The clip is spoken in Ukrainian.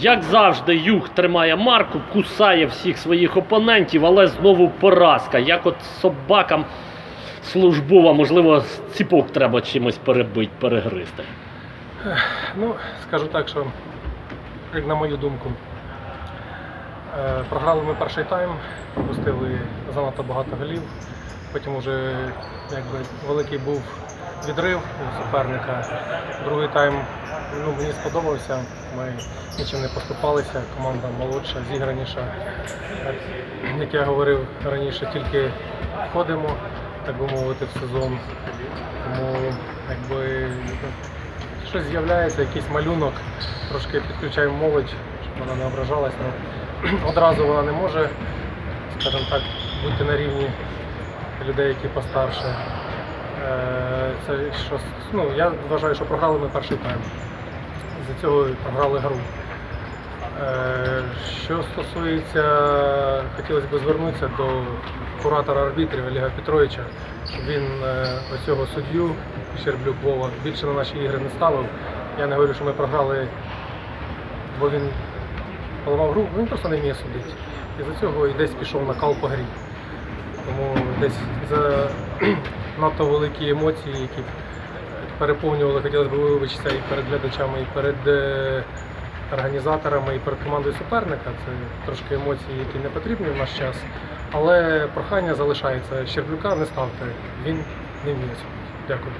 Як завжди, Юг тримає марку, кусає всіх своїх опонентів, але знову поразка. Як от собакам службова, можливо, ціпок треба чимось перебити, перегризти. Ну, скажу так, що, як на мою думку, е, програли ми перший тайм, пропустили занадто багато голів. Потім вже якби, великий був відрив у суперника. Другий тайм ну, мені сподобався. Ми нічим не поступалися, команда молодша, зіграніша. Як я говорив раніше, тільки входимо, так би мовити, в сезон. Тому якби щось з'являється, якийсь малюнок, трошки підключаємо молодь, щоб вона не ображалась. Ну, одразу вона не може, скажімо так, бути на рівні людей, які постарше. Е, Це що, ну, я вважаю, що програли ми перший тайм. За цього програли гру. Е, Що стосується, хотілося б звернутися до куратора арбітрів Олега Петровича, він е, оцього суддю Щерблюк Вова більше на наші ігри не ставив. Я не говорю, що ми програли, бо він поламав гру, він просто не вміє судити. І за цього і десь пішов накал по грі. Тому десь за надто великі емоції, які переповнювали, хотілося б вибачитися і перед глядачами, і перед е, організаторами, і перед командою суперника. Це трошки емоції, які не потрібні в наш час. Але прохання залишається. Щерблюка не ставте, він не вміє. Дякую.